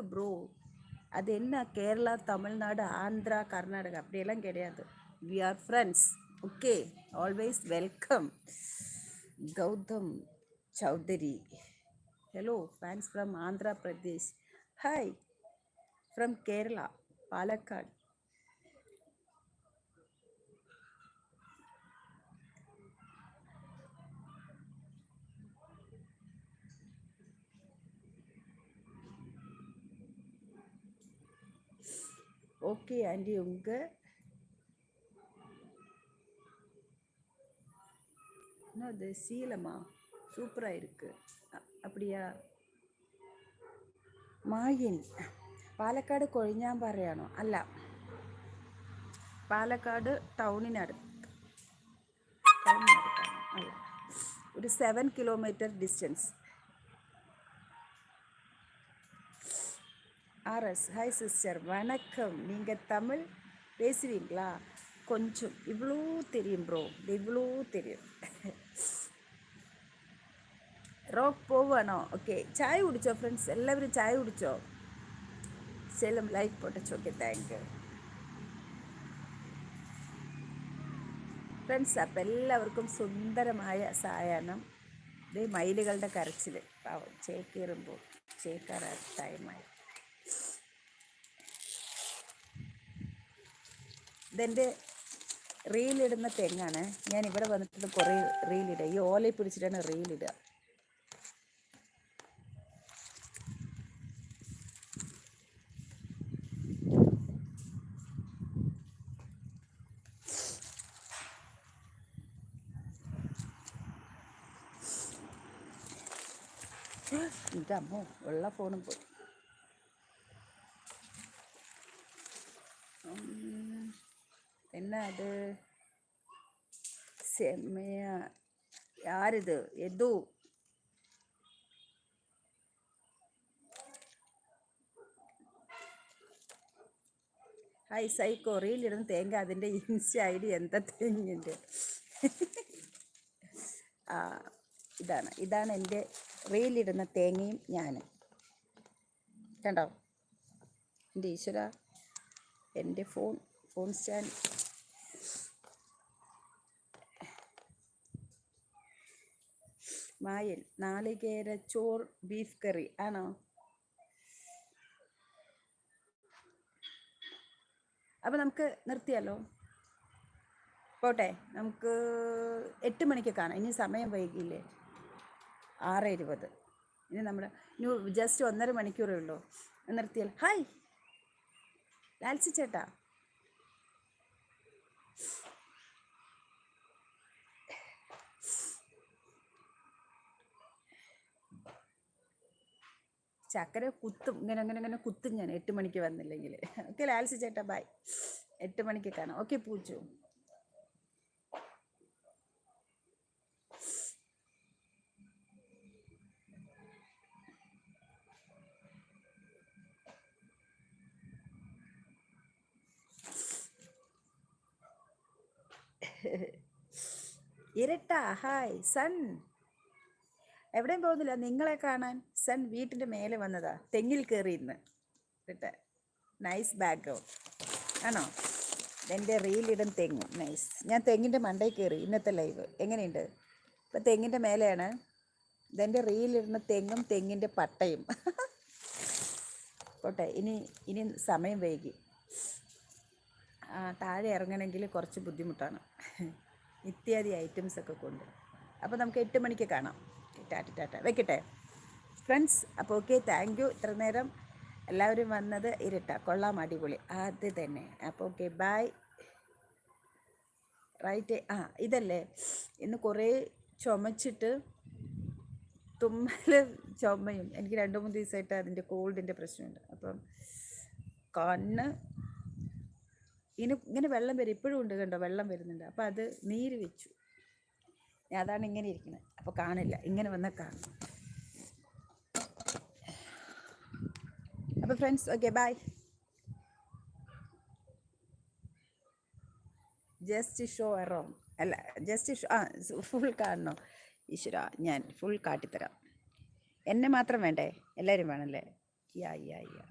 எதுக்கு ப்ரோ அது என்ன கேரளா தமிழ்நாடு ஆந்திரா கர்நாடகா அப்படியெல்லாம் கிடையாது we are friends okay always welcome Gautam Chaudhary hello fans from Andhra Pradesh hi from Kerala okay aunty உங்கள் என்ன அது சீலமா சூப்பராக இருக்குது அப்படியா മായിൻ പാലക്കാട് കൊഴിഞ്ഞാമ്പാറയാണോ അല്ല പാലക്കാട് ടൗണിനടുത്ത് ടൗണിനടുത്താണോ അല്ല ഒരു seven kilometre distance RS hi sister வணக்கம் நீங்கள் தமிழ் பேசுவீங்களா கொஞ்சம் இவ்வளோ தெரியும் ப்ரோ இவ்வளோ தெரியும் റോക്ക് പോവുകയാണോ ഓക്കെ ചായ കുടിച്ചോ ഫ്രണ്ട്സ് എല്ലാവരും ചായ കുടിച്ചോ ചെല്ലും ലൈക്ക് പൊട്ടച്ചു ഓക്കെ താങ്ക് യു ഫ്രണ്ട്സ് അപ്പം എല്ലാവർക്കും സുന്ദരമായ സായാഹ്നം ഇത് മയിലുകളുടെ കരച്ചിൽ പാവം ചേക്കേറുമ്പോൾ ചേക്കാറാ ടൈമായി ഇതെന്റെ റീലിടുന്ന തെങ്ങാണ്. ഞാൻ ഇവിടെ വന്നിട്ട് കുറേ റീലിടുക ഈ ഓലയിൽ പിടിച്ചിട്ടാണ് റീലിടുക. എന്റെ അമ്മോ ഉള്ള ഫോണും പോയി. என்ன அது செம்மையா யார் இது எது ഹായ് സൈക്കോ റീലിടുന്ന തേങ്ങ അതിൻ്റെ ഇൻസ്റ്റ ഐ ഡി എന്താ തേങ്ങിൻ്റെ ആ ഇതാണ് ഇതാണ് എൻ്റെ റീലിടുന്ന തേങ്ങയും ഞാനും കണ്ടോ എൻ്റെ ഈശ്വര എൻ്റെ ഫോൺ ഫോൺ സ്റ്റാൻഡ് മായൻ നാളികേര ചോർ ബീഫ് കറി ആണോ? അപ്പോൾ നമുക്ക് നിർത്തിയാലോ? പോട്ടെ നമുക്ക് എട്ട് മണിക്ക് കാണാം. ഇനി സമയം വൈകിയില്ലേ ആറ് ഇരുപത്. ഇനി നമ്മൾ ഇനി ജസ്റ്റ് ഒന്നര മണിക്കൂറേ ഉള്ളൂ. നിർത്തിയാൽ ഹായ്! ലാൽസി ചേട്ടാ. ചക്കര കുത്തും ഇങ്ങനെ അങ്ങനെ അങ്ങനെ കുത്തും ഞാൻ. എട്ട് മണിക്ക് വന്നില്ലെങ്കിൽ ഓക്കെ ലാൽസി ചേട്ടാ ബൈ എട്ട് മണിക്ക് കാണാം. ഓക്കെ പൂച്ചു ഇരട്ട ഹായ് സൺ എവിടെയും പോകുന്നില്ല. നിങ്ങളെ കാണാൻ. സൺ വീട്ടിന്റെ മേലെ വന്നതാ. തെങ്ങിൽ കയറി ഇന്ന്. ഇരട്ട നൈസ് ബാക്ക്ഗ്രൗണ്ട് ആണോ? എന്റെ റീലിടും തെങ്ങ്. നൈസ് ഞാൻ തെങ്ങിന്റെ മണ്ടയിൽ കയറി ഇന്നത്തെ ലൈവ് എങ്ങനെയുണ്ട്? ഇപ്പം തെങ്ങിന്റെ മേലെയാണ്. ഇതെന്റെ റീലിടുന്ന തെങ്ങും തെങ്ങിന്റെ പട്ടയും. പോട്ടെ ഇനി ഇനി സമയം വൈകി. താഴെ ഇറങ്ങണമെങ്കിൽ കുറച്ച് ബുദ്ധിമുട്ടാണ്. ഇത്യാദി ഐറ്റംസ് ഒക്കെ കൊണ്ട്. അപ്പോൾ നമുക്ക് എട്ട് മണിക്ക് കാണാം. ടാറ്റ ടാറ്റ. വെക്കട്ടെ? ഫ്രണ്ട്സ് അപ്പോൾ ഓക്കെ താങ്ക് യു ഇത്ര നേരം എല്ലാവരും വന്നത് ഇരട്ട. കൊള്ളാം അടിപൊളി. അത് തന്നെ. അപ്പോൾ ഓക്കെ ബായ് റൈറ്റ് ആ ഇതല്ലേ. ഇന്ന് കുറേ ചുമച്ചിട്ട് തുമ്മൽ ചുമയും. എനിക്ക് രണ്ട് മൂന്ന് ദിവസമായിട്ട് അതിന്റെ കോൾഡിന്റെ പ്രശ്നമുണ്ട്. അപ്പം കണ്ണ് ഇനി ഇങ്ങനെ വെള്ളം വരും. ഇപ്പോഴും ഉണ്ട് കണ്ടോ വെള്ളം വരുന്നുണ്ട്. അപ്പോൾ അത് നീര് വെച്ചു. അതാണ് ഇങ്ങനെ ഇരിക്കുന്നത്. അപ്പോൾ കാണില്ല. ഇങ്ങനെ വന്നാൽ കാണും. അപ്പോൾ friends okay bye just show എറോ അല്ല ജസ്റ്റ് ഷോ ആ ഫുൾ കാണണോ? ഈശ്വര ഞാൻ ഫുൾ കാട്ടിത്തരാം. എന്നെ മാത്രം വേണ്ടേ? എല്ലാവരും വേണമല്ലേ യാ യാ യാ